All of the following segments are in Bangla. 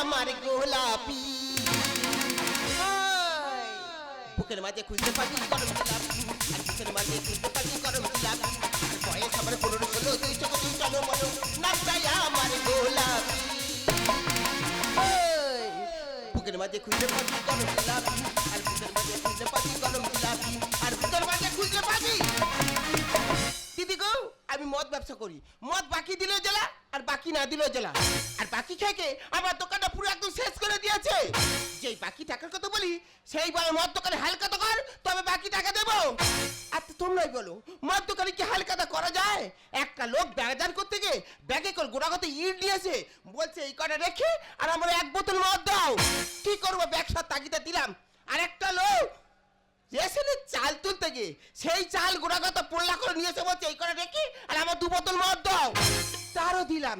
আমার গোলাপি। বুকের মাঝে খুঁজতে পারি গরম আর বুকের মাঝে খুঁজতে পারি গরম আর বয়স আমার পনেরো ষোলো দুই চোখ দুই চলো বলো নাচাই আমার গোলাপি। বুকের মাঝে খুঁজতে পারি গরম ব্যবসা করি। মদ বাকি দিলেও জেলা আর বাকি না দিলেও জেলা। আর বাকি খেয়ে আমার দোকানটা পুরো একদম শেষ করে দিয়েছে। যেই বাকি টাকার কথা বলি, সেই বলে মদ দোকানে হালকা কর তবে বাকি টাকা দেবো। আর তোমরাই বলো, মদ দোকানে কি হালকাতা করা যায়? একটা লোক ব্যাগাজার করতে গিয়ে ব্যাগে করে গোড়াগত ইট নিয়েছে, বলছে, এই কটা রেখে আর আমার এক বোতল মদ দাও। কি করব, ব্যবসার তাগিদা দিলাম। আর একটা লোক রেশনের চাল তুলতে গিয়ে। সেই চাল গোড়াগত পোল্লা করে নিয়েছে বলছে, এই করে রেখে আর আমার দু বোতল মদ দাও। তারও দিলাম।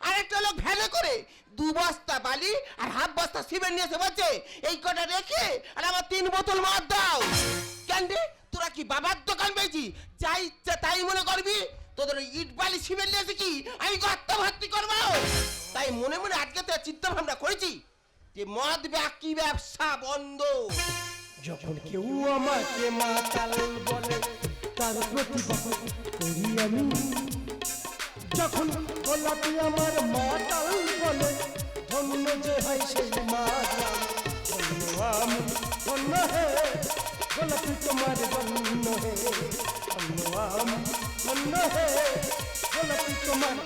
আরেকটা লোক ভ্যানে করে দু বস্তা বালি আর হাফ বস্তা সিমেন্ট নিয়েছে বলছে, এই কটা রেখে আর আমার তিন বোতল মদ দাও। কেন তোরা কি বাবার দোকান পেয়েছি যাই ইচ্ছা তাই মনে করবি? তোদের ইট বালি সিমেন্ট নিয়েছে কি আমি গর্ত ভর্তি করব? তাই মনে মনে আজকে তো চিন্তা ভাবনা করেছি যে মদ বাকি ব্যবসা বন্ধ? যখন কেউ আমাকে মাতাল বলে, তার প্রতিবাদ করি আমি। যখন গোলাপি আমার মাতাল বলে, ধন্য যে হয় সেই মাতাল, ধন্য আমি, ধন্য হে। গোলাপি তোমার ধন্য হে, ধন্য আমি, ধন্য হে। গোলাপি তোমার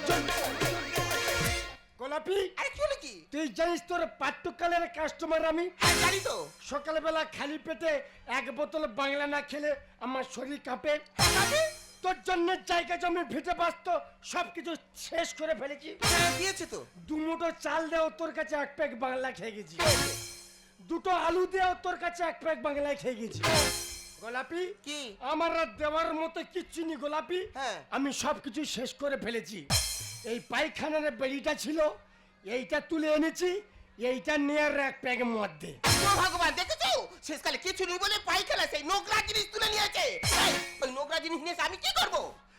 গোলাপি! তুই জানিস তোর পাট্টকালের কাস্টমার আমি? হ্যাঁ জানি তো। সকালবেলা খালি পেটে এক বোতল বাংলা না খেলে আমার শরীর কাঁপে। তোর জন্য জায়গা জমি ভিটে বাস্ত সব কিছু শেষ করে ফেলেছি। হ্যাঁ দিয়েছে তো। দু মুঠো চাল দেও তোর কাছে এক প্যাক বাংলা খেয়ে গেছি। দুটো আলু দেও তোর কাছে এক প্যাক বাংলা খেয়ে গেছি। গোলাপি? কি? আমার আর দেওয়ার মতো কিচ্ছু নি গোলাপি। হ্যাঁ। আমি সব কিছু শেষ করে ফেলেছি। এই পায়খানার বেড়িটা ছিল এইটা তুলে এনেছি, এইটা নিয়ে আর এক প্যাক মধ্যে ও ভগবান, দেখেছ? শেষকালে কিছু নেই বলে পাইখানা, সেই নোংরা জিনিস তুলে নিয়েছে। ওই নোংরা জিনিস নিয়ে আমি কি করব?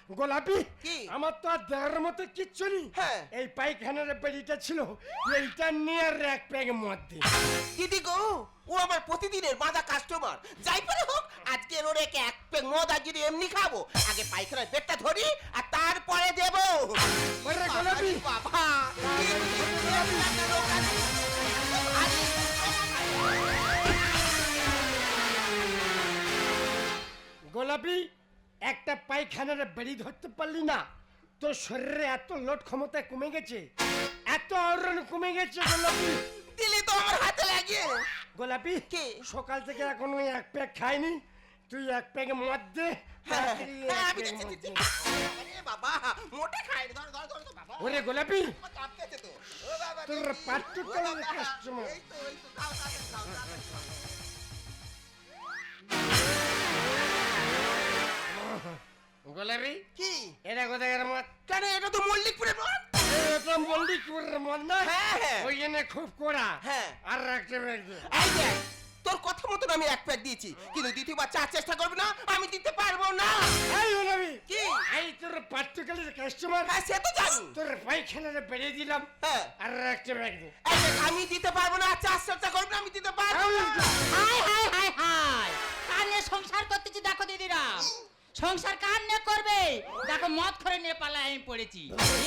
গোলাপি? কি? আমার তো আর দেওয়ার মতো কিচ্ছু নেই। হ্যাঁ। এই পায়খানার বেড়িটা ছিল এইটা নিয়ে আর এক প্যাক মধ্যে দিদি গো? ও আমার প্রতিদিনের বাঁধা কাস্টমার যাই পারে হোক আজকে ওর একে এক পেক মদ যদি এমনি খাব আগে পায়খানার পেটটা ধরি আর তারপরে দেবো। গোলাপি। বাবা! গোলাপি একটা পায়খানার বেড়ি ধরতে পারলি না। তোর শরীরে এত লোড ক্ষমতা কমে গেছে এত আওরণ কমে গেছে গোলাপি। দিলি তো আমার হাতে লাগিয়ে। গোলাপি কি? সকাল থেকে এখন ওই এক প্যাক খাইনি তুই এক প্যাকে মদ দে ওরে গোলাপি। তোর। পাট্টু ও কলার বাবা, customer। এই তো, এই তো, খাও, তাড়াতাড়ি খাও, তাড়াতাড়ি খাও। গোলাপি কি? এটা কোথায় মদ? কেন এটা তো মল্লিকপুরের মদ? এটা মল্লিকপুরের মদ না? হ্যাঁ, হ্যাঁ। ওই জন্য খুব কড়া। হ্যাঁ। আর রাখতে পারবে। এই তোর কথা মতন আমি এক প্যাক দিয়েছি। কিন্তু দ্বিতীয়বার চার চেষ্টা করবি না আমি দিতে পারব না। এই গোলাপি কি? এই তোর পাট্টুকালের কাস্টমার হ্যাঁ সে তো জানি। তোর পায়খানারে বেড়ে দিলাম। হ্যাঁ। আর রাখতে এই আমি দিতে পারব না চার চেষ্টা করবি না আমি দিতে পারব না। হাই হাই হাই হাই। কার নিয়ে সংসার করতেছি দেখো দিদিরা। সংসার কার নিয়ে করবে? দেখো মদ করে নিয়ে পালায় আমি পড়েছি।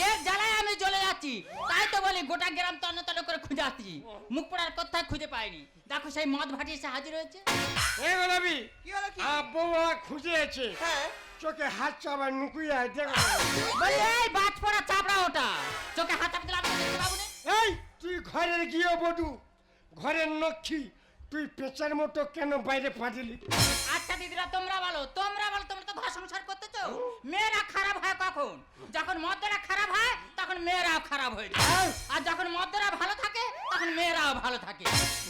এর জ্বালায় আমি চলে যাচ্ছি। তাই তো বলি গোটা গ্রাম তন্ন তন্ন করে খুঁজে আসছি। মুখ পড়ার কোথায় খুঁজে পাইনি। দেখো সেই মদ ভাটি এসে হাজির হয়েছে। এই গোলাপি কি হলো কি? আব্বা খুঁজে আছে হ্যাঁ। চোখে হাত চাবার নুকুইয়া দেখো। বলি এই বাজ পড়া চাপড়া ওটা। চোখে হাত দেখতে পাবো এই তুই ঘরের গিয়ে বধু ঘরের নক্ষী তুই পেঁচার মতো কেন বাইরে পাঠিলি আচ্ছা দিদিরা তোমরা বলো তোমরা বলো তোমরা তো ঘর সংসার করতেছো? মেয়েরা খারাপ হয় কখন? যখন মদ্যরা খারাপ হয় তখন মেয়েরাও খারাপ হয়ে যায়। আর যখন মদ্যরা ভালো থাকে তখন মেয়েরাও ভালো থাকে।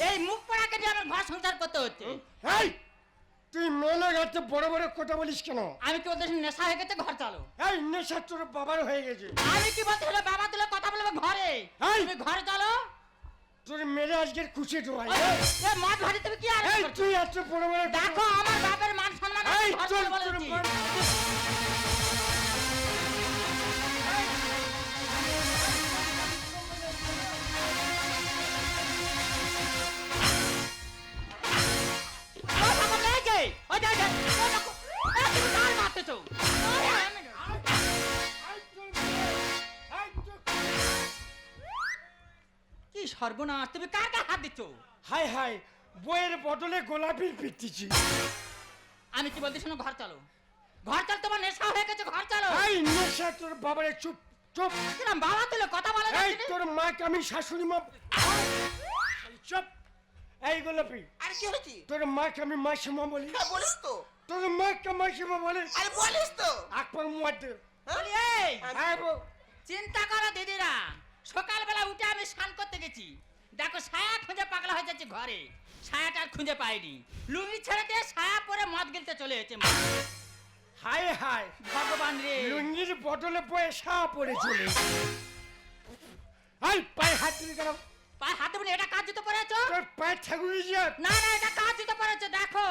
এই মুখ পড়াকে দিয়ে আমার ঘর সংসার করতে হচ্ছে। এই তুই মেলে গেছে বড় বড় কথা বলিস কেন? আমি কি বলতে নেশা হয়ে গেছে ঘর চালো? এই নেশা তোর বাবার হয়ে গেছে। আমি কি বলতে হলো বাবা তুলে কথা বলব ঘরে! তুমি ঘরে চলো? তোর মেরে আজকের খুশি ঢোকাই। এ মা ধরে তুমি কি আর এই তুই এত বড় বড় দেখো আমার বাপের মান সম্মান এই তোর সর্বনাশ তুমি কার গায়ে হাত দিচ্ছ? হাই হাই বইয়ের বদলে গোলাপির পিটিছি। আমি কি বলতে শোনো ঘর চলো। ঘর চল তোমার নেশা হয়ে গেছে ঘর চলো। এই নেশা তোর বাবারে চুপ চুপ। কিরম বাবা তুলে কথা বলা এই না? তোর মাকে আমি শাশুড়ি মা চুপ। এই গোলাপি আর কি হয়েছে? তোর মাকে আমি মাসিমা বলি। হ্যাঁ বলিস তো। তোর মাকে মাসিমা বলে। আরে বলিস তো। আকবর মুয়াদ্দে বলি, এই। হ্যাঁ বউ। চিন্তা করো দিদিরা। সকালবেলা উঠে আমি স্নান করতে গেছি। দেখো ছায়া খুঁজে পাগলা হয়ে যাচ্ছে ঘরে। ছায়াটা আর খুঁজে পাইনি। লুঙ্গি ছেড়ে দিয়ে ছায়া পরে মদ গিলতে চলে এসেছে হাই হাই ভগবান রে। লুঙ্গির বদলে পয়সা পড়ে চলে এই পায়ে হাত দিলি কেন? পায়ে হাতে বলে এটা কাজ জুতো পরেছো? তোর পায়ে ঠাকুরি না না এটা কাজ জুতো পরেছো? দেখো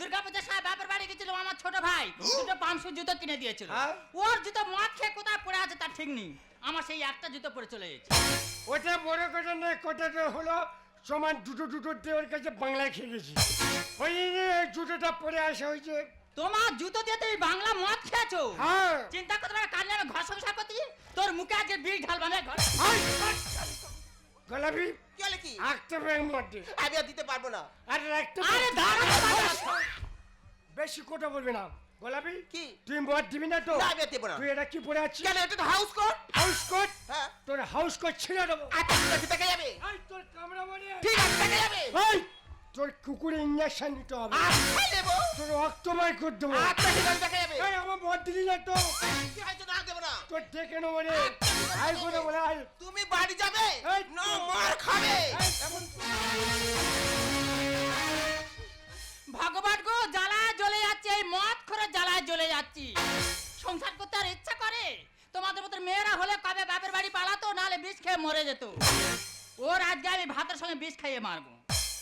দুর্গাপূজার সময় বাপের বাড়ি গেছিল আমার ছোট ভাই। দুটো পাঁচশো জুতো কিনে দিয়েছিল। হ্যাঁ? ওর জুতো মদ খেয়ে কোথায় পড়ে আছে তার ঠিক নেই। আমার সেই একটা জুতো পরে চলে গেছে। ওটা বড় কথা নয় কথাটা হলো সমান দুটো দুটো দিয়ে ওর কাছে বাংলায় খেয়ে গেছি। ওই জুতোটা পরে আসা হয়েছে। তোমার জুতো দিয়ে তুমি বাংলা মদ খেয়েছো? হ্যাঁ। চিন্তা করতে পারে কান্না আমি ঘর সংসার করতে তোর মুখে আজকে বিষ ঢালবা আমি ঘর? গোলাপি কি হলে কি? আঁকতে ব্যাগ মধ্যে আমি দিতে পারব না। আর রাখতে আরে দাঁড়া। বেশি কথা বলবি না। গোলাপি? কি? তুই মদ দিবি না তো? না দেবো না। তুই এটা কি পরে আছিস? কেন এটা তো হাউস কোট হাউস কোট হ্যাঁ। তোর হাউস কোট ছিঁড়ে দেবো। আচ্ছা আছে দেখা যাবে। এই তোর কামড়া মানে ঠিক আছে দেখা যাবে। এই তোর কুকুরে ইঞ্জেকশন দিতে হবে। আচ্ছা দেবো। তোর রক্তময় করে দেবো। আচ্ছা ঠিক আছে দেখা যাবে। এই আমার মদ দিলি না তো। কি হয়েছে না দেবো না। তোর দেখে নেব রে। আই করে বলে আই তুমি বাড়ি যাবে? না মার খাবে। এখন ভগবান গো জ্বালায় জ্বলে যাচ্ছে এই মদ করে জ্বালায় জ্বলে যাচ্ছি। সংসার করতে আর ইচ্ছা করে? তোমাদের মতো মেয়েরা হলে কবে বাপের বাড়ি পালাতো নাহলে বিষ খেয়ে মরে যেত। ওর আজকে আমি ভাতের সঙ্গে বিষ খাইয়ে মারবো।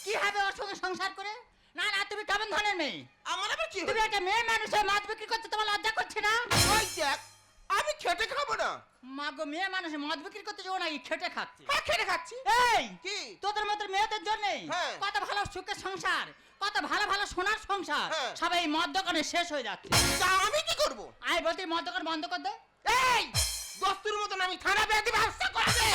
কি হবে ওর সঙ্গে সংসার করে? না না তুমি কেমন ধরনের মেয়ে? আমার আবার কি তুমি? একটা মেয়ে মানুষ হয়ে মাছ বিক্রি করতে তোমার লজ্জা করছে না? ওই দেখ আমি খেটে খাব না। মা গো মেয়ে মানুষ মদ বিক্রি করতে যাব নাকি খেটে খাচ্ছে। হ্যাঁ খেটে খাচ্ছি। এই কি? তোদের মতো মেয়েদের জন্য হ্যাঁ। কত ভালো সুখের সংসার কত ভালো ভালো সোনার সংসার হ্যাঁ। সবাই এই মদ দোকানে শেষ হয়ে যাচ্ছে। তা আমি কি করব? আই বলতে মদ দোকান বন্ধ কর দে। এই দস্তুর মতন আমি থানা বেঁধে ব্যবসা করবে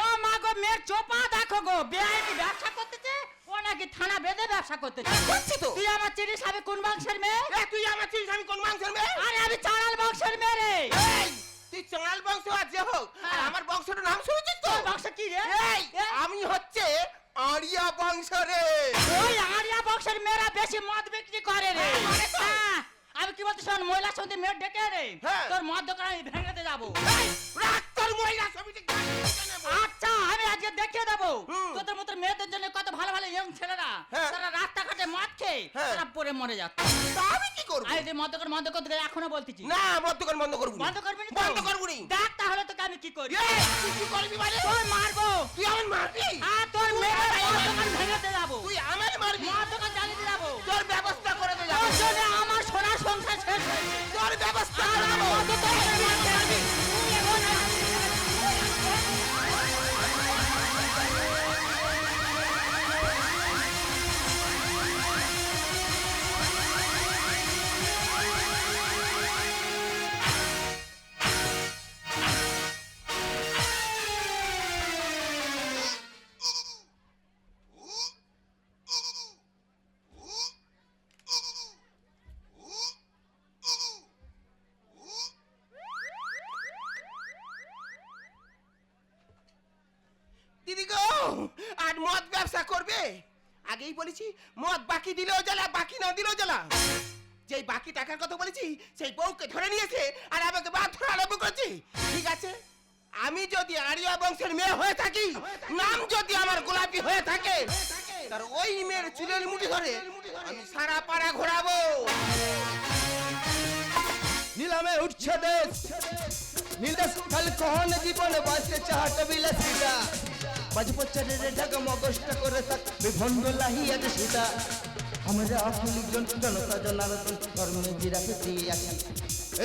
ও মা গো মেয়ের চোপা দেখো গো বেআইনি ব্যবসা করতেছে। ও নাকি থানা বেঁধে ব্যবসা করতেছে করছি তো? তুই আমার চিনিস আমি কোন বংশের মেয়ে? তুই আমার চিনিস আমি কোন মাংসের মেয়ে? আরে আমি চাড়াল বংশের মেয়ে রে। তুই চাঙাল বংশ আর যে হোক হ্যাঁ। আমার বংশটার নাম শুনেছিস তো? বংশ কি রে? আমি হচ্ছে আরিয়া বংশ রে। ওই আরিয়া বংশের মেয়েরা বেশি মদ বিক্রি করে রে। হ্যাঁ, মানে। হ্যাঁ, আমি কি বলতে শোন মহিলা সন্ধি মেয়ে ডেকে রে। তোর মদ দোকান আমি ভেঙে যাব। রাখ তোর মহিলা ছবিতে গান আজকে দেখিয়ে দেবো। তোদের মতো মেয়েদের জন্য কত ভালো ভালো ইয়ং ছেলেরা হ্যাঁ। তারা রাস্তাঘাটে মদ খেয়ে হ্যাঁ। তারা পরে মরে যাচ্ছে। আমি কি করব? যে মদ দোকান বন্ধ করতে গেলে এখনও বলতেছি। না মদ দোকান বন্ধ করব বন্ধ করবি না বন্ধ করব নি। দেখ তাহলে তোকে আমি কি করি। তুই কি করবি মানে? তোর মারবো। তুই আমার মারবি? আর তোর মেয়ের দোকান ভেঙে যাব। তুই আমার মারবি? মদ দোকান জ্বালিয়ে যাব। তোর ব্যবস্থা করে দে তোর আমার সোনার সংসার শেষ তোর ব্যবস্থা আর। মদ দোকানের আগেই বলেছি, মদ বাকি দিলেও জ্বালা, বাকি না দিলেও জ্বালা। যেই বাকি টাকার কথা বলেছি, সেই বউকে ধরে নিয়েছে আর আমাকে ধরে আরম্ভ করেছে। ঠিক আছে? আমি যদি আরিয়া বংশের মেয়ে হয়ে থাকি, নাম যদি আমার গোলাপি হয়ে থাকে, তার ওই মেয়ের চুলের মুঠি ধরে আমি সারা পাড়া ঘোরাবো। নিলামে উঠছে দেশ। কাল কহন জীবন বাঁচতে চাহত বিলাসিতা পাঁচ বছরের ঢাকমগষ্ট করে থাক, বিভণ্ড লাহিয়া সীতা। আমরা অফিলিজন জনতা জনারতন কর্মে জিরাফে দিয়ে আছি।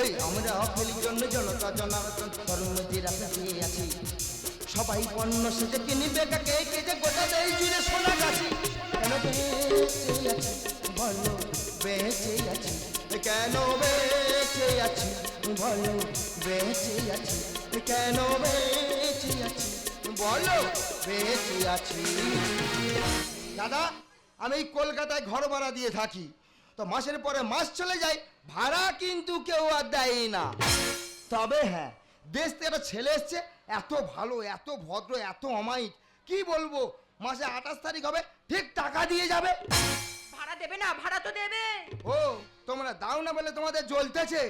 এই, আমরা অফিলিজন জনতা জনারতন কর্মে জিরাফে দিয়ে আছি। সবাই পণ্য সেজে কিনিবে কাকে, কে যে গোটা দেয় জুড়ে সোনা গাছি। কেন বেঁচে আছি? বলো বেঁচে আছি। কেন বেঁচে আছি? বলো বেঁচে আছি। কেন বেঁচে আছি? বলো বেঁচে আছি। দাদা, আমি এই কলকাতায় ঘর ভাড়া দিয়ে থাকি। তো মাসের পরে মাস চলে যায়, ভাড়া কিন্তু কেউ আর দেয় না। তবে হ্যাঁ দেশ থেকে একটা ছেলে এসছে, এত ভালো, এত ভদ্র, এত অমায়িক। কি বলব, মাসে আঠাশ তারিখ হবে, ঠিক টাকা দিয়ে যাবে। ভাড়া দেবে না ভাড়া তো দেবে। ও তোমরা দাও না বলে তোমাদের জ্বলতেছে।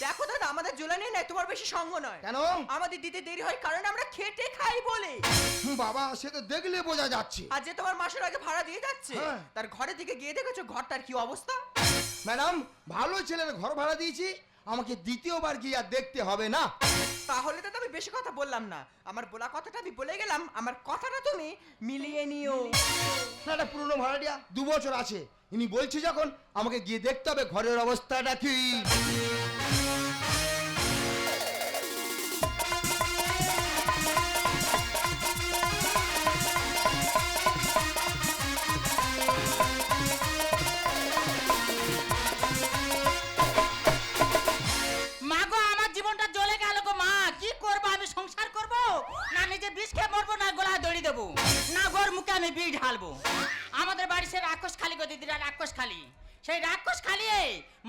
দেখো দাদা আমাদের জোলানি নাই তোমার বেশি সঙ্গ নয়। কেন? আমাদের দিতে দেরি হয় কারণ আমরা খেটে খাই বলে। হুম, বাবা সে তো দেখলে বোঝা যাচ্ছে। আর যে তোমার মাসের আগে ভাড়া দিয়ে যাচ্ছে হ্যাঁ। তার ঘরের দিকে গিয়ে দেখেছ ঘরটার কি অবস্থা? ম্যাডাম ভালো ছেলের ঘর ভাড়া দিয়েছি আমাকে দ্বিতীয়বার গিয়ে আর দেখতে হবে না। তাহলে তো আমি বেশি কথা বললাম না। আমার বলা কথাটা আমি বলে গেলাম। আমার কথাটা তুমি মিলিয়ে নিও। না একটা পুরনো ভাড়াটিয়া দু বছর আছে। ইনি বলছে যখন আমাকে গিয়ে দেখতে হবে ঘরের অবস্থাটা কি আমি বিষ ঢালবো। আমাদের বাড়ি সে রাক্ষস খালি গো দিদিরা, রাক্ষস খালি। সেই রাক্ষস খালিয়ে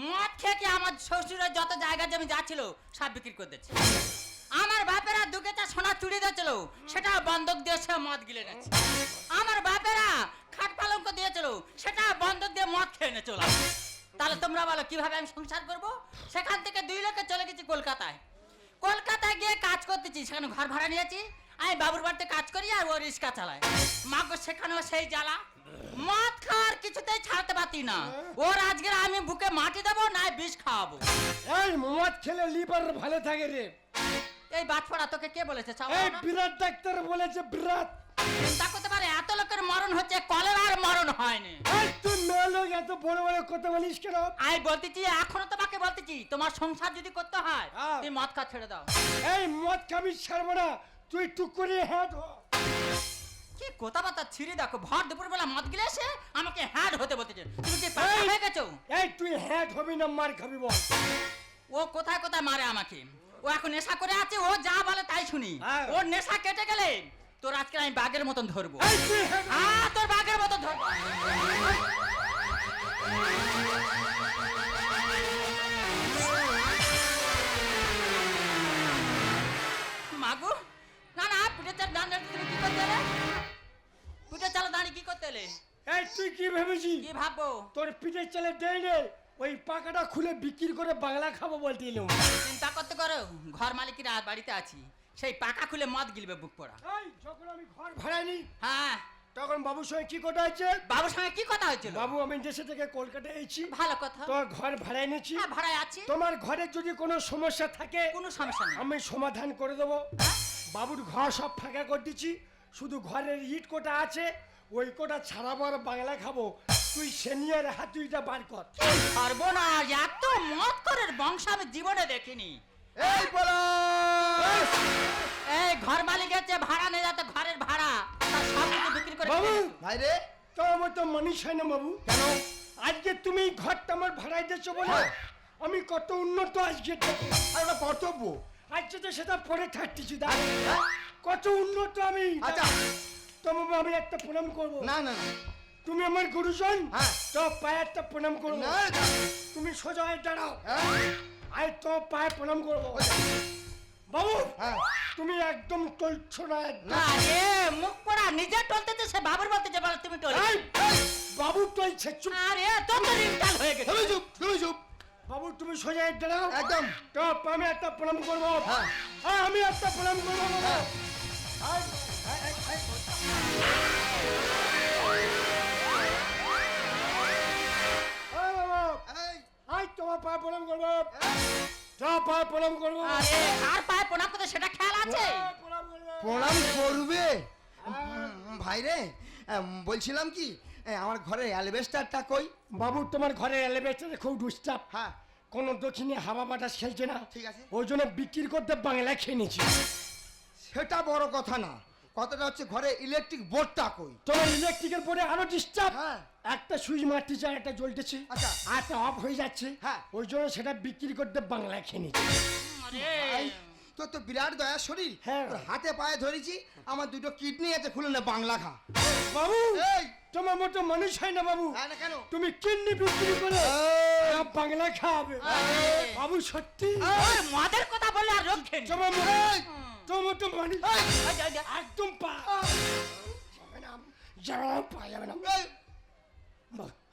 মদ খেয়ে খেয়ে আমার শ্বশুরের যত জায়গা জমি যাচ্ছিল সব বিক্রি করে দিচ্ছে। আমার বাপেরা দুকেটা সোনা চুড়ি দিয়েছিল, সেটা বন্ধক দিয়ে সে মদ গিলে নিচ্ছে আমার বাপেরা খাট পালঙ্ক দিয়েছিল, সেটা বন্ধক দিয়ে মদ খেয়ে নিয়ে চলে। তাহলে তোমরা বলো, কীভাবে আমি সংসার করব? সেখান থেকে দুই লোকে চলে গেছি কলকাতায়। কলকাতায় গিয়ে কাজ করতেছি, সেখানে ঘর ভাড়া নিয়েছি। আমি বাবুর বাড়িতে কাজ করি আর ও রিক্সা চালায়। মাকে সেখানেও সেই জ্বালা। মদ খাওয়ার কিছুতেই ছাড়তে পারতি না। ওর আজকে আমি বুকে মাটি দেবো না বিষ খাওয়াবো। এই মদ খেলে লিভার ভালো থাকে রে। এই বাটপড়া তোকে কে বলেছে চাওয়া এই বিরাট ডাক্তার বলেছে বিরাট। চিন্তা করতে পারে এত লোকের মরণ হচ্ছে কলেরার মরণ হয়নি। এই তুই মেয়ে লোক এত বড় বড় কথা বলিস কেন? আমি বলতেছি এখনও তোমাকে বলতেছি তোমার সংসার যদি করতে হয় হ্যাঁ। তুমি মদ খা ছেড়ে দাও। এই মদ খাবি ছাড়বো না তুই টুক করে হ্যাঁ ধো। কি কথাবার্তা ছিঁড়ে দেখো? ভর দুপুর বেলা মদ গিলে এসে আমাকে হ্যাড হতে বলতেছে তুমি কি পাগল! হয়ে গেছো? এই তুই হ্যাঁ হবি না মার খাবি বল। ও কোথায় কোথায় মারে আমাকে? ও এখন নেশা করে আছে ও যা বলে তাই শুনি। হ্যাঁ। ওর নেশা কেটে গেলে তোর আজকে আমি বাঘের মতন ধরবো। এই তুই হ্যাঁ তোর বাঘের মতন ধরবো। না পিঠে তুমি কি করতে এলে? পিঠে চাল দাঁড়িয়ে কি করতে এলে? এই তুই কি ভেবেছিস? কি ভাববো? তোর পিঠের চালে দেয় নে ওই পাকাটা খুলে বিক্রি করে বাংলা খাব বলতে এলাম চিন্তা করতে করো ঘর মালিকের বাড়িতে আছি। সেই পাকা খুলে মদ গিলবে বুক পড়া। এই যখন আমি ঘর ভাড়া নিই হ্যাঁ। তখন বাবুর সঙ্গে কি কথা আছে বাবুর সঙ্গে কি কথা হয়েছিল? বাবু আমি দেশে থেকে কলকাতা এসেছি। ভালো কথা। তোর ঘর ভাড়া এনেছি। হ্যাঁ ভাড়ায় আছি। তোমার ঘরে যদি কোনো সমস্যা থাকে কোনো সমস্যা নেই। আমি সমাধান করে দেবো। বাবুর ঘর সব ফাঁকা করে দিচ্ছি। শুধু ঘরের ইট কোটা আছে ওই কোটা ছাড়াবার বাংলা খাব। তুই সিনিয়র হাতুইটা বার কর। পারব সর্বনাশ এত মদ করের বংশ আমি জীবনে দেখিনি। এই পলাশ! এই ঘর মালিকের যে ভাড়া নেই যাতে ঘরের ভাড়া। তার সব কিছু বিক্রি করে বাবু! ভাই রে! তো আমার তো মানুষ হয় না বাবু। কেন? আজকে তুমি ঘরটা আমার ভাড়ায় দিচ্ছ বলে হ্যাঁ। আমি কত উন্নত আজকে। আর ওটা কর্তব্য। আজকে তো সেটা পরে থাকতেছি দা কত উন্নত আমি। আচ্ছা। তোমাকে আমি একটা প্রণাম করব। না না তুমি আমার গুরুজন হ্যাঁ। তো পায়ে একটা প্রণাম করব। তুমি সোজা হয়ে দাঁড়াও। হ্যাঁ? আয় তো পায়ে প্রণাম করব। বাবু হ্যাঁ। তুমি একদম টলছো না না রে মুখ পড়া নিজে টলতেছে সে বাবুর বলতেছে বলে তুমি টল। বাবু টলছে চুপ। আরে তো রিমটাল হয়ে গেছে। তুমি চুপ তুমি চুপ। বাবু তুমি সোজা হয়ে দাঁড়াও। একদম। টপ আমি একটা প্রণাম করব। হ্যাঁ। হ্যাঁ আমি একটা প্রণাম করব। বাবু। হ্যাঁ। আয় বাবা, তোমার পায়ে প্রণাম করব। যা পায়ে প্রণাম করব। আরে কার পায়ে প্রণাম করতে সেটা খেয়াল আছে? প্রণাম করবে। উম, ভাই রে বলছিলাম কি আমার ঘরের অ্যালবেস্টারটা কই? বাবু তোমার ঘরে এলিভেটরে খুব ডিস্টার্ব হ্যাঁ। কোনো দক্ষিণে হাওয়া বাতাস খেলছে না। ঠিক আছে। ওই জন্য বিক্রি করতে বাংলা খেয়ে নিয়েছি। সেটা বড় কথা না। কথাটা হচ্ছে ঘরে ইলেকট্রিক বোর্ডটা কই? তোমার ইলেকট্রিকের পরে আরও ডিস্টার্ব হ্যাঁ। একটা সুইচ মারতে চায় একটা জ্বলতেছে। আচ্ছা। আর একটা অফ হয়ে যাচ্ছে। হ্যাঁ। ওই জন্য সেটা বিক্রি করতে বাংলা খেয়ে নিয়েছি। আরে। তোর তো বিরাট দয়া শরীর। হ্যাঁ। তোর হাতে পায়ে ধরেছি আমার দুটো কিডনি আছে খুলে না বাংলা খা। বাবু এই! তোমার মতো মানুষ হয় না বাবু। কেন? তুমি কিডনি বিক্রি করে বাংলা খাওয়াবে। বাবু সত্যি? ওই মদের কথা বলে আর রক্ষে। তোমার মতো তোমার মতো মানুষ একদম পা যাবে না যাবে না পা যাবে না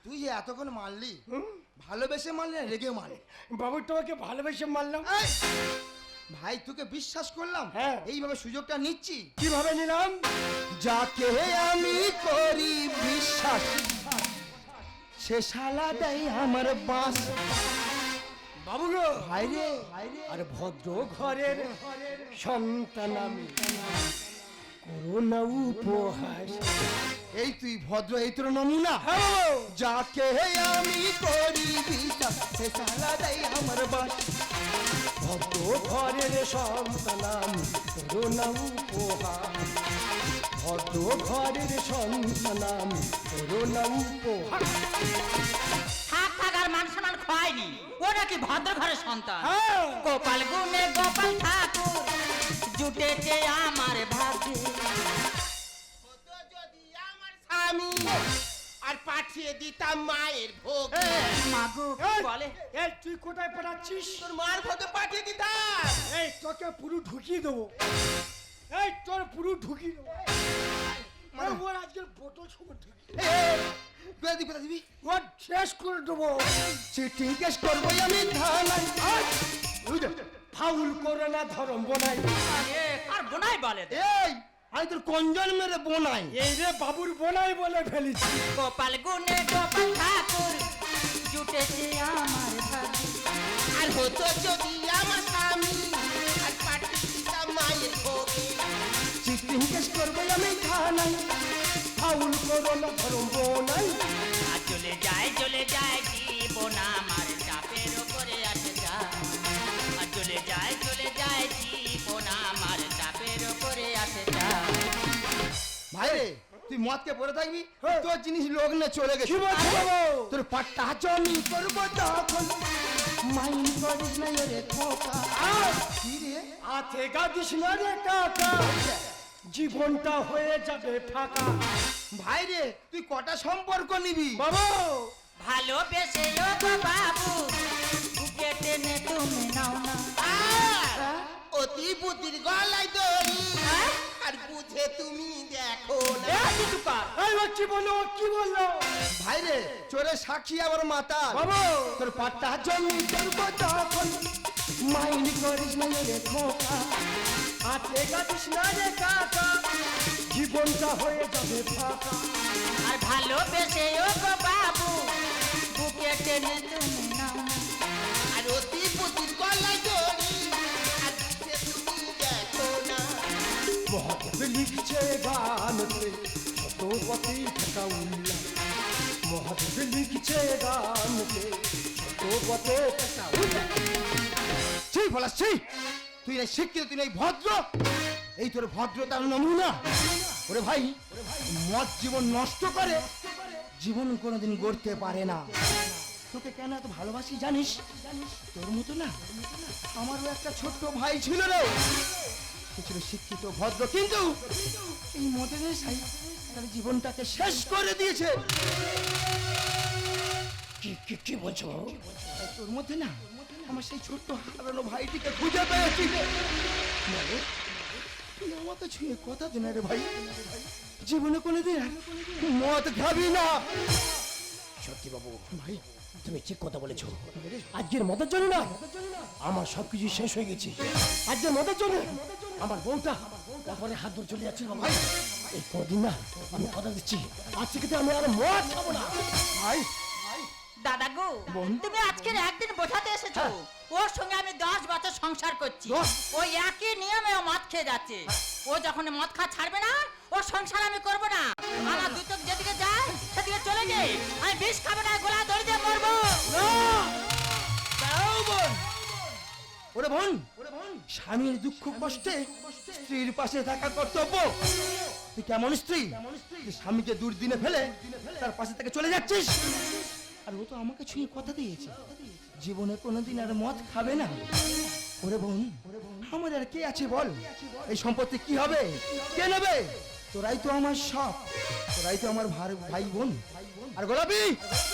তুই যে এতক্ষণ মারলি ভালোবেসে মারলি রেগে মারলি? বাবু তোমাকে ভালোবেসে মারলাম। ভাই তোকে বিশ্বাস করলাম? হ্যাঁ। এইভাবে সুযোগটা নিচ্ছি? কীভাবে নিলাম? যাকে আমি করি বিশ্বাস। সে শালা দেয় আমার বাস। বাবু গো। ভাই রে ভাই রে। আর ভদ্র ঘরের সন্তান আমি। করোনা উপহাস। এই তুই ভদ্র এই তোর নমুনা? হ্যাঁ যাকে আমি করি বিশ্বাস সে শালা দেয় আমার বাস। ভদ্র ঘরের সন্তান আমি করোনা উপহাস ভদ্র ঘরের সন্তান আমি করোনা থাক মান সম্মান খোয়ায়নি। ও নাকি ভদ্র ঘরের সন্তান। হ্যাঁ। গোপাল গুনে গোপাল ঠাকুর জুটেছে আমার ভাগ্যে। হতো আমার স্বামী আর পাঠিয়ে দিতাম মায়ের ভোগ। মাগো বলে? এই তুই কোথায় পাঠাচ্ছিস? তোর মার ভোগে পাঠিয়ে দিতাম। এই তোকে পুরো ঢুকিয়ে দেবো। এই তোর পুরো ঢুকিয়ে দেবো। আর ওর আজকের বোতল সময় ঢুকিয়ে ওর শেষ করে দেবো। চিঠি কেস করবোই আমি থানায়। ফাউল ধরম বোনাই। কার বোনাই বলে দে। এই আমি তোর কঞ্জন মেরে বোনাই। এই রে বাবুর বোনাই বলে ফেলেছি। গোপাল গুনে গোপাল ঠাকুর জুটেছে আমার ভাগ্যে আর হতো যদি আমার স্বামী আর পাঠিয়ে দিতাম মায়ের ভোগে। চিঠি কেস করবোই আমি থানায় ফাউল করে না ধরম বোনাই আর চলে যায় চলে যায় জীবন আমার ভাই রে তুই মদকে পড়ে থাকবি হ্যাঁ। তোর জিনিস লোক নিয়ে চলে গেছে। তোর পাট্টা জমি করব তখন মাইন করিস না রে খোকা। হাতে গাদিস না রে কাকা। জীবনটা হয়ে যাবে ফাঁকা। ভাই রে তুই কটা সম্পর্ক নিবি? বাবু! ভালোবেসে বাবু বুকে টেনে তুমি নাও না। আর অতি বুদ্ধির গলায় দড়ি। আর বুঝে তুমি দেখো না। এই ও কি বলল ও কি বলল? ভাই রে চোরে সাক্ষী আবার মাতা। বাবু। তোর পাট্টা জমি করব তখন মাইন করিস না রে খোকা হাতে গাদিস না রে কাকা। জীবনটা হয়ে যাবে ফাঁকা। আর ভালোবেসে ও গো বাবু বুকে টেনে তুমি লিখছে গানতে পথে থাকা উল্লাস মহাদেব লিখছে গানতে ছোট পথে থাকা উল্লাস সেই বলাস সেই তুই নাই শিক্ষিত, তুই নাই ভদ্র। এই তোর ভদ্রতার নমুনা। ওরে ভাই, মদ জীবন নষ্ট করে। জীবন কোনোদিন গড়তে পারে না। তোকে কেন এত ভালোবাসি জানিস জানিস? তোর মতো না? আমারও একটা ছোট্ট ভাই ছিল রে। সে ছিল শিক্ষিত ভদ্র কিন্তু এই মদের তার জীবনটাকে শেষ করে দিয়েছে। কি কি কি বলছো বাবু? তোর মধ্যে না আমার সেই ছোট্ট হারানো ভাইটিকে খুঁজে পেয়েছি। ছুঁয়ে কথা দিন রে ভাই। জীবনে কোনোদিন মদ খাবি না। সত্যি বাবু ভাই তুমি ঠিক কথা বলেছ। আজকের মদের জন্য না আমার সবকিছু শেষ হয়ে গেছে। আজকের মদের জন্য আমার বউটা তারপরে হাত ধরে চলে যাচ্ছে বাবা এই কদিন না আমি কথা দিচ্ছি। আজ থেকে আমি আর মদ খাব না। ভাই। দাদা গো তুমি আজকের একদিন বোঝাতে এসেছ। ওর সঙ্গে আমি দশ বছর সংসার করছি? ওই একই নিয়মে ও মদ খেয়ে যাচ্ছে। ও যখন মদ খা ছাড়বে না ও সংসার আমি করব না। আমার চোখ যেদিকে যায় সেদিকে চলে যাই আমি বিষ খাব না গোলা দড়ি দিয়ে মরবো। বোন। ওরে বোন স্বামীর দুঃখ কষ্টে স্ত্রীর পাশে থাকা কর্তব্য। তুই কেমন স্ত্রী? স্বামীকে দুর্দিনে ফেলে তার পাশে থেকে চলে যাচ্ছিস? আর ও তো আমাকে ছুঁয়ে কথা দিয়েছে। জীবনে কোনোদিন আর মদ খাবে না। ওরে বোন আমাদের আর কে আছে বল? এই সম্পত্তি কি হবে? কে নেবে? তোরাই তো আমার সব। তোরাই তো আমার ভাই ভাই বোন। আর গোলাপি!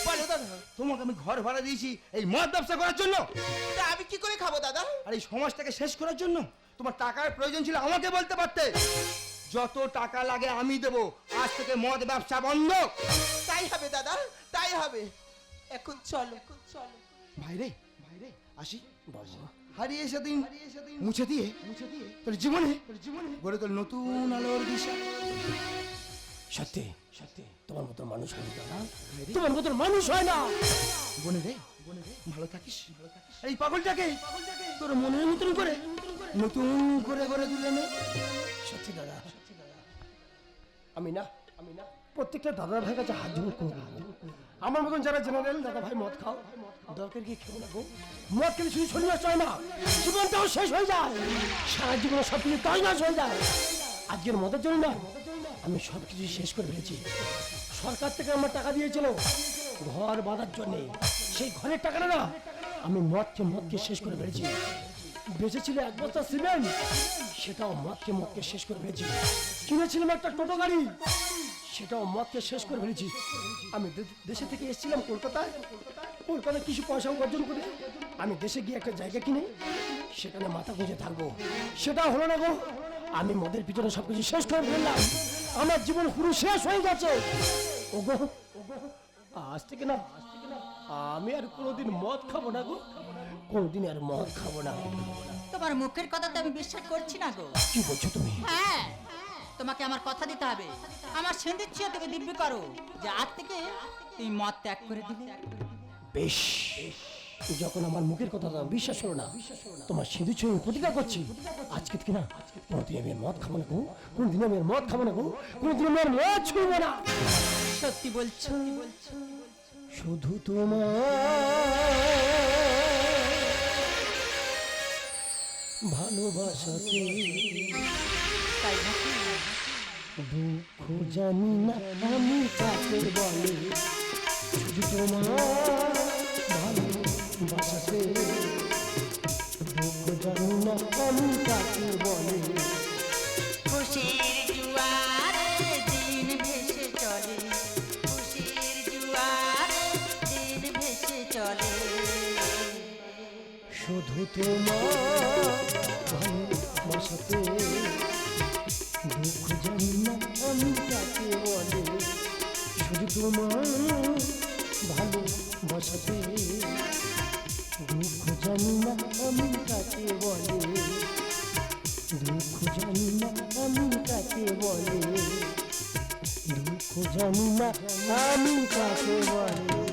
বলো দাদা তোমাকে আমি ঘর ভাড়া দিয়েছি এই মদ ব্যবসা করার জন্য। তা আমি কি করে খাব দাদা? আর এই সমাজটাকে শেষ করার জন্য তোমার টাকার প্রয়োজন ছিল আমাকে বলতে পারতে। যত টাকা লাগে আমি দেব। আজ থেকে মদ ব্যবসা বন্ধ। তাই হবে দাদা তাই হবে। এখন চলো এখন চলো। ভাইরে ভাইরে আসি। বাবা। হারিয়ে সেদিন মুছে দিয়ে মুছে দিয়ে। তোর জীবনে তোর জীবনে গড়ে তোর নতুন আলোর দিশা। সত্যি সত্যি। তোমার মতো মানুষ হয় না দাদা তোমার মতো মানুষ হয় না। বনে রে ভালো থাকিস? এই পাগলটাকে তোর মনের মতন করে নতুন করে গড়ে তুলে নে। সত্যি দাদা আমি না আমি না প্রত্যেকটা দাদার ভাই কাছে হাত জোর করব। আমার মতন যারা জেনারেল দাদা ভাই মদ খাও। দরকার কি না গো মদ খেলে শুধু শরীর নষ্ট হয় না জীবনটাও শেষ হয়ে যায়। সারা জীবনে সব কিছু তাই নাশ হয়ে যায়। আজকের মদের জন্য না আমি সব কিছু শেষ করে ফেলেছি। সরকার থেকে আমার টাকা দিয়েছিল। ঘর বাঁধার জন্যে। সেই ঘরের টাকাটা না আমি মদকে মদকে শেষ করে ফেলেছি। বেঁচেছিল এক বস্তা সিমেন্ট, সেটাও মদকে মদকে শেষ করে ফেলেছি। কিনেছিলাম একটা টোটো গাড়ি, সেটাও মদকে শেষ করে ফেলেছি। আমি দেশে থেকে এসেছিলাম কলকাতায়। কলকাতায় কিছু পয়সা উপার্জন করে আমি দেশে গিয়ে একটা জায়গা কিনে, সেখানে মাথা গুঁজে থাকব। সেটাও হলো না গো, আমি মদের পিছনে সবকিছু শেষ করে ফেললাম। আমার জীবন পুরো শেষ হয়ে গেছে। ওগো আজ থেকে না আমি আর কোনোদিন মদ খাব না গো। কোনোদিন আর মদ খাব না। তোমার মুখের কথা তো আমি বিশ্বাস করছি না গো। কি বলছো তুমি? হ্যাঁ তোমাকে আমার কথা দিতে হবে। আমার ছিয়া থেকে দিব্যি করো। যে আজ থেকে তুমি মদ ত্যাগ করে দিবে বেশ। যখন আমার মুখের কথা তোমার বিশ্বাস হলো না তোমার সিঁদুর ছুঁয়ে প্রতিজ্ঞা করছি। আজকে থেকে না কোনোদিন আমি মদ খাব না গো কোনোদিন আমি মদ খাব না গো কোনোদিন আমি মদ ছুঁবো না। সত্যি বলছো? শুধু তোমার ভালোবাসাতে দুঃখ জানি না আমি কাকে বলে? শুধু তোমার ভালোবাসাতে দুঃখ জানি না আমি কাকে বলে খুশির জুয়ারে দিন ভেসে চলে খুশির জুয়ারে দিন ভেসে চলে শুধু তোমার ভালোবাসাতে দুঃখ জানি না আমি কাকে বলে, শুধু তোমার জানি না আমি কাকে বলে?